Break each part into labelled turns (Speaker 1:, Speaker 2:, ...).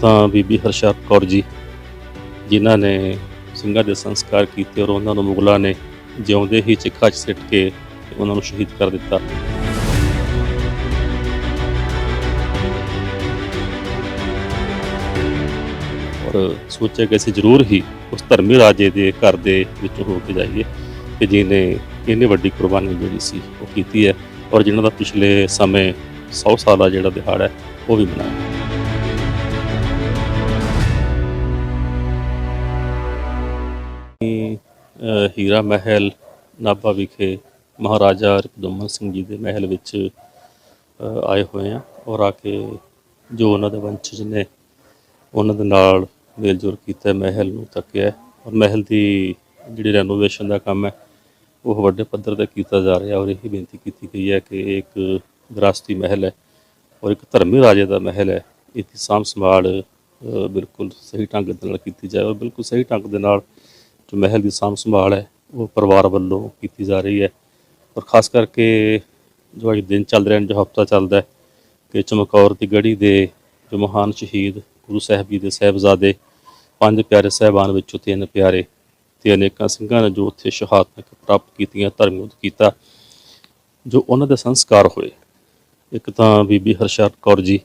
Speaker 1: ਤਾਂ ਬੀਬੀ ਹਰਸ਼ਾਰ ਕੌਰ ਜੀ, ਜਿਨ੍ਹਾਂ ਨੇ ਸਿੰਘਾਂ ਦੇ ਸੰਸਕਾਰ ਕੀਤੇ ਔਰ ਉਹਨਾਂ ਨੂੰ ਮੁਗਲਾਂ ਨੇ ਜਿਉਂਦੇ ਹੀ ਚਿੱਖਾ 'ਚ ਸਿੱਟ ਕੇ ਉਹਨਾਂ ਨੂੰ ਸ਼ਹੀਦ ਕਰ ਦਿੱਤਾ। ਔਰ ਸੋਚਿਆ ਕਿ ਅਸੀਂ ਜ਼ਰੂਰ ਹੀ ਉਸ ਧਰਮੀ ਰਾਜੇ ਦੇ ਘਰ ਦੇ ਵਿੱਚੋਂ ਹੋ ਕੇ ਜਾਈਏ ਕਿ ਜਿਹਨੇ ਇੰਨੀ ਵੱਡੀ ਕੁਰਬਾਨੀ ਜਿਹੜੀ ਸੀ ਉਹ ਕੀਤੀ ਹੈ ਔਰ ਜਿਨ੍ਹਾਂ ਦਾ ਪਿਛਲੇ ਸਮੇਂ 100 ਸਾਲਾ ਜਿਹੜਾ ਦਿਹਾੜਾ ਹੈ, ਉਹ ਵੀ ਮਨਾਇਆ। ਹੀਰਾ ਮਹਿਲ, ਨਾਭਾ ਵਿਖੇ ਮਹਾਰਾਜਾ ਰਕਦਮਨ ਸਿੰਘ ਜੀ ਦੇ ਮਹਿਲ ਵਿੱਚ ਆਏ ਹੋਏ ਆ ਔਰ ਆ ਕੇ ਜੋ ਉਹਨਾਂ ਦੇ ਵੰਸ਼ਜ ਨੇ ਉਹਨਾਂ ਦੇ ਨਾਲ ਮੇਲ ਜੋਲ ਕੀਤਾ, ਮਹਿਲ ਨੂੰ ਤੱਕਿਆ। ਔਰ ਮਹਿਲ ਦੀ ਜਿਹੜੀ ਰੈਨੋਵੇਸ਼ਨ ਦਾ ਕੰਮ ਹੈ, ਉਹ ਵੱਡੇ ਪੱਧਰ ਤੇ ਕੀਤਾ ਜਾ ਰਿਹਾ ਔਰ ਇਹ ਬੇਨਤੀ ਕੀਤੀ ਗਈ ਹੈ ਕਿ ਇਹ ਇੱਕ ਵਿਰਾਸਤੀ ਮਹਿਲ ਹੈ ਔਰ ਇੱਕ ਧਰਮੀ ਰਾਜੇ ਦਾ ਮਹਿਲ ਹੈ। ਇਸ ਦੀ ਸਾਂਭ ਸੰਭਾਲ ਬਿਲਕੁਲ ਸਹੀ ਢੰਗ ਦੇ ਨਾਲ ਕੀਤੀ ਜਾਵੇ ਔਰ ਬਿਲਕੁਲ ਸਹੀ ਢੰਗ ਦੇ ਨਾਲ ਜੋ ਮਹਿਲ ਦੀ ਸਾਂਭ ਸੰਭਾਲ ਹੈ, ਉਹ ਪਰਿਵਾਰ ਵੱਲੋਂ ਕੀਤੀ ਜਾ ਰਹੀ ਹੈ। ਔਰ ਖਾਸ ਕਰਕੇ ਜੋ ਅੱਜ ਦਿਨ ਚੱਲ ਰਿਹਾ ਹੈ ਜੋ ਹਫਤਾ ਚੱਲਦਾ ਹੈ, ਕਿ ਚਮਕੌਰ ਦੀ ਗੜੀ ਦੇ ਜੋ ਮਹਾਨ ਸ਼ਹੀਦ ਗੁਰੂ ਸਾਹਿਬ ਜੀ ਦੇ ਸਾਹਿਬਜ਼ਾਦੇ, ਪੰਜ ਪਿਆਰੇ ਸਾਹਿਬਾਨ ਵਿੱਚੋਂ ਤਿੰਨ ਪਿਆਰੇ ਤੇ ਅਨੇਕਾਂ ਸਿੰਘਾਂ ਨੇ ਜੋ ਉੱਥੇ ਸ਼ਹਾਦਤਾਂ ਪ੍ਰਾਪਤ ਕੀਤੀਆਂ, ਧਰਮ ਕੀਤਾ, ਜੋ ਉਹਨਾਂ ਦੇ ਸੰਸਕਾਰ ਹੋਏ। ਇੱਕ ਤਾਂ ਬੀਬੀ ਹਰਸ਼ਾਰ ਕੌਰ ਜੀ,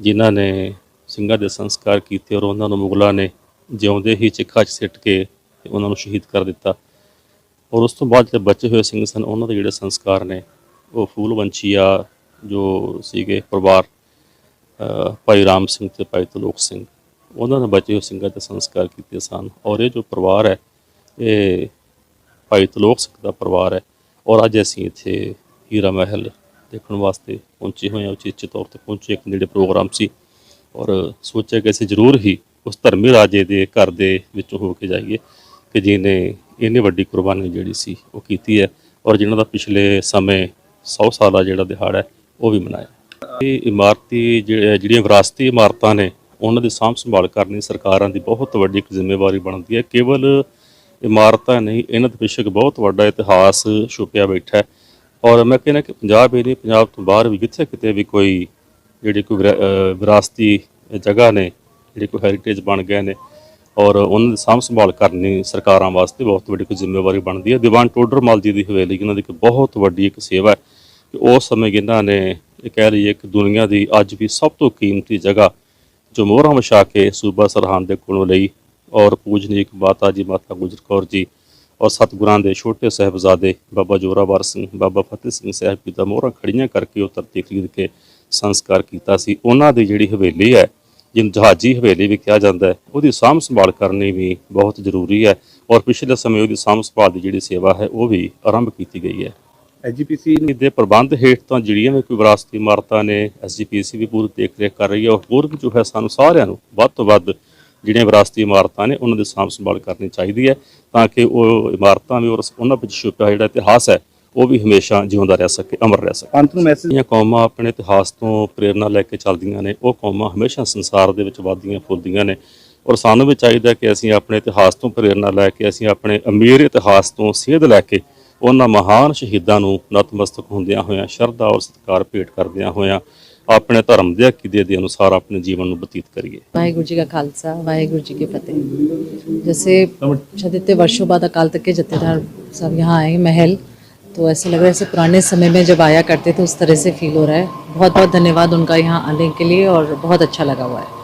Speaker 1: ਜਿਨ੍ਹਾਂ ਨੇ ਸਿੰਘਾਂ ਦੇ ਸੰਸਕਾਰ ਕੀਤੇ ਔਰ ਉਹਨਾਂ ਨੂੰ ਮੁਗਲਾਂ ਨੇ ਜਿਉਂਦੇ ਹੀ ਚਿੱਖਾ 'ਚ ਸਿੱਟ ਕੇ ਤੇ ਉਹਨਾਂ ਨੂੰ ਸ਼ਹੀਦ ਕਰ ਦਿੱਤਾ। ਔਰ ਉਸ ਤੋਂ ਬਾਅਦ ਜਿਹੜੇ ਬਚੇ ਹੋਏ ਸਿੰਘ ਸਨ, ਉਹਨਾਂ ਦੇ ਜਿਹੜੇ ਸੰਸਕਾਰ ਨੇ, ਉਹ ਫੂਲਵੰਸ਼ੀਆ ਜੋ ਸੀਗੇ ਪਰਿਵਾਰ ਭਾਈ ਰਾਮ ਸਿੰਘ ਤੇ ਭਾਈ ਤਲੋਕ ਸਿੰਘ, ਉਹਨਾਂ ਨੇ ਬਚੇ ਹੋਏ ਸਿੰਘਾਂ ਦੇ ਸੰਸਕਾਰ ਕੀਤੇ ਸਨ। ਔਰ ਇਹ ਜੋ ਪਰਿਵਾਰ ਹੈ, ਇਹ ਭਾਈ ਤਲੋਕ ਸਿੰਘ ਦਾ ਪਰਿਵਾਰ ਹੈ। ਔਰ ਅੱਜ ਅਸੀਂ ਇੱਥੇ ਹੀਰਾ ਮਹਿਲ ਦੇਖਣ ਵਾਸਤੇ ਪਹੁੰਚੇ ਹੋਏ ਹਾਂ। ਉਚੇਚੇ ਤੌਰ ਤੇ ਪਹੁੰਚੇ, ਇੱਕ ਨੇੜੇ ਪ੍ਰੋਗਰਾਮ ਸੀ। ਔਰ ਸੋਚਿਆ ਕਿ ਅਸੀਂ ਜ਼ਰੂਰ ਹੀ ਉਸ ਧਰਮੀ ਰਾਜੇ ਦੇ ਘਰ ਦੇ ਵਿੱਚੋਂ ਹੋ ਕੇ ਜਾਈਏ। ਕਿ ਜਿਹਨੇ ਇੰਨੀ ਵੱਡੀ ਕੁਰਬਾਨੀ ਜਿਹੜੀ ਸੀ ਉਹ ਕੀਤੀ ਹੈ ਔਰ ਜਿਨ੍ਹਾਂ ਦਾ ਪਿਛਲੇ ਸਮੇਂ 100 ਸਾਲਾ ਜਿਹੜਾ ਦਿਹਾੜਾ ਹੈ, ਉਹ ਵੀ ਮਨਾਇਆ। ਇਹ ਇਮਾਰਤੀ ਜਿਹੜੇ- ਜਿਹੜੀਆਂ ਵਿਰਾਸਤੀ ਇਮਾਰਤਾਂ ਨੇ, ਉਹਨਾਂ ਦੀ ਸਾਂਭ ਸੰਭਾਲ ਕਰਨੀ ਸਰਕਾਰਾਂ ਦੀ ਬਹੁਤ ਵੱਡੀ ਇੱਕ ਜ਼ਿੰਮੇਵਾਰੀ ਬਣਦੀ ਹੈ। ਕੇਵਲ ਇਮਾਰਤਾਂ ਨਹੀਂ, ਇਹਨਾਂ ਦੇ ਪਿੱਛੇ ਇੱਕ ਬਹੁਤ ਵੱਡਾ ਇਤਿਹਾਸ ਛੁਪਿਆ ਬੈਠਾ ਹੈ। ਔਰ ਮੈਂ ਕਹਿੰਦਾ ਕਿ ਪੰਜਾਬ ਹੀ ਨਹੀਂ, ਪੰਜਾਬ ਤੋਂ ਬਾਹਰ ਵੀ ਜਿੱਥੇ ਕਿਤੇ ਵੀ ਕੋਈ ਜਿਹੜੀ ਕੋਈ ਵਿਰਾ- ਵਿਰਾਸਤੀ ਜਗ੍ਹਾ ਨੇ, ਜਿਹੜੇ ਕੋਈ ਹੈਰੀਟੇਜ ਬਣ ਗਏ ਨੇ ਔਰ ਉਹਨਾਂ ਦੀ ਸਾਂਭ ਸੰਭਾਲ ਕਰਨੀ ਸਰਕਾਰਾਂ ਵਾਸਤੇ ਬਹੁਤ ਵੱਡੀ ਕੋਈ ਜ਼ਿੰਮੇਵਾਰੀ ਬਣਦੀ ਹੈ। ਦੀਵਾਨ ਟੋਡਰਮਲ ਜੀ ਦੀ ਹਵੇਲੀ ਇਹਨਾਂ ਦੀ ਇੱਕ ਬਹੁਤ ਵੱਡੀ ਇੱਕ ਸੇਵਾ ਹੈ ਕਿ ਉਸ ਸਮੇਂ ਇਹਨਾਂ ਨੇ ਇਹ ਕਹਿ ਲਈਏ ਕਿ ਦੁਨੀਆ ਦੀ ਅੱਜ ਵੀ ਸਭ ਤੋਂ ਕੀਮਤੀ ਜਗ੍ਹਾ ਜੋ ਮੋਹਰਾਂ ਵਿਛਾ ਕੇ ਸੂਬਾ ਸਰਹੰਦ ਦੇ ਕੋਲੋਂ ਲਈ ਔਰ ਪੂਜਨੀਕ ਮਾਤਾ ਜੀ, ਮਾਤਾ ਗੁਜਰ ਕੌਰ ਜੀ ਔਰ ਸਤਿਗੁਰਾਂ ਦੇ ਛੋਟੇ ਸਾਹਿਬਜ਼ਾਦੇ ਬਾਬਾ ਜੋਰਾਵਰ ਸਿੰਘ, ਬਾਬਾ ਫਤਿਹ ਸਿੰਘ ਸਾਹਿਬ ਜੀ ਦਾ ਮੋਹਰਾਂ ਖੜੀਆਂ ਕਰਕੇ ਉਹ ਧਰਤੀ ਖਰੀਦ ਕੇ ਸੰਸਕਾਰ ਕੀਤਾ ਸੀ। ਉਹਨਾਂ ਦੀ ਜਿਹੜੀ ਹਵੇਲੀ ਹੈ ਜਿਹਨੂੰ ਜਹਾਜੀ ਹਵੇਲੀ ਵੀ ਕਿਹਾ ਜਾਂਦਾ ਹੈ ਉਹਦੀ ਸਾਂਭ ਸੰਭਾਲ ਕਰਨੀ ਵੀ ਬਹੁਤ ਜ਼ਰੂਰੀ ਹੈ ਔਰ ਪਿਛਲੇ ਸਮੇਂ ਉਹਦੀ ਸਾਂਭ ਸੰਭਾਲ ਦੀ ਜਿਹੜੀ ਸੇਵਾ ਹੈ ਉਹ ਵੀ ਆਰੰਭ ਕੀਤੀ ਗਈ ਹੈ।
Speaker 2: ਐਜੀਪੀਸੀ
Speaker 1: ਦੇ ਪ੍ਰਬੰਧ ਹੇਠ ਤਾਂ ਜਿਹੜੀਆਂ ਵੀ ਕੋਈ ਵਿਰਾਸਤੀ ਇਮਾਰਤਾਂ ਨੇ ਐਸਜੀਪੀਸੀ ਵੀ ਪੂਰੀ ਦੇਖ ਰੇਖ ਕਰ ਰਹੀ ਹੈ ਔਰ ਹੋਰ ਵੀ ਜੋ ਹੈ ਸਾਨੂੰ ਸਾਰਿਆਂ ਨੂੰ ਵੱਧ ਤੋਂ ਵੱਧ ਜਿਹੜੀਆਂ ਵਿਰਾਸਤੀ ਇਮਾਰਤਾਂ ਨੇ ਉਹਨਾਂ ਦੀ ਸਾਂਭ ਸੰਭਾਲ ਕਰਨੀ ਚਾਹੀਦੀ ਹੈ ਤਾਂ ਕਿ ਉਹ ਇਮਾਰਤਾਂ ਵੀ ਔਰ ਉਹਨਾਂ ਵਿੱਚ ਛੁਪਿਆ ਜਿਹੜਾ ਇਤਿਹਾਸ ਹੈ ਉਹ ਵੀ ਹਮੇਸ਼ਾ ਜਿਉਂਦਾ ਰਹਿ ਸਕੇ ਅਮਰ ਰਹਿ ਸਕੇ
Speaker 2: ਅੰਤ ਨੂੰ ਮੈਸੇਜ
Speaker 1: ਜਿਹੜੀਆਂ ਕੌਮਾਂ ਆਪਣੇ ਇਤਿਹਾਸ ਤੋਂ ਪ੍ਰੇਰਨਾ ਲੈ ਕੇ ਚੱਲਦੀਆਂ ਨੇ ਉਹ ਕੌਮਾਂ ਹਮੇਸ਼ਾ ਸੰਸਾਰ ਦੇ ਵਿੱਚ ਵੱਧਦੀਆਂ ਫੁੱਲਦੀਆਂ ਨੇ ਔਰ ਸਾਨੂੰ ਵੀ ਚਾਹੀਦਾ ਕਿ ਅਸੀਂ ਆਪਣੇ ਇਤਿਹਾਸ ਤੋਂ ਪ੍ਰੇਰਨਾ ਲੈ ਕੇ ਅਸੀਂ ਆਪਣੇ ਅਮੀਰ ਇਤਿਹਾਸ ਤੋਂ ਸੇਧ ਲੈ ਕੇ ਉਹਨਾਂ ਮਹਾਨ ਸ਼ਹੀਦਾਂ ਨੂੰ ਨਤਮਸਤਕ ਹੁੰਦਿਆਂ ਹੋਇਆਂ ਸ਼ਰਧਾ ਔਰ ਸਤਿਕਾਰ ਭੇਟ ਕਰਦਿਆਂ ਹੋਇਆਂ ਆਪਣੇ ਧਰਮ ਦੇ ਅਕੀਦੇ ਦੇ ਅਨੁਸਾਰ ਆਪਣੇ ਜੀਵਨ ਨੂੰ ਬਤੀਤ ਕਰੀਏ
Speaker 3: वाहेगुरु जी का खालसा वाहेगुरु जी की फतेह जैसे शायद इतने वर्षों बाद अकाल तक के जत्थेदार सब यहाँ आए महल तो ऐसा लग रहा है जैसे पुराने समय में जब आया करते थे उस तरह से फील हो रहा है बहुत बहुत धन्यवाद उनका यहाँ आने के लिए और बहुत अच्छा लगा हुआ है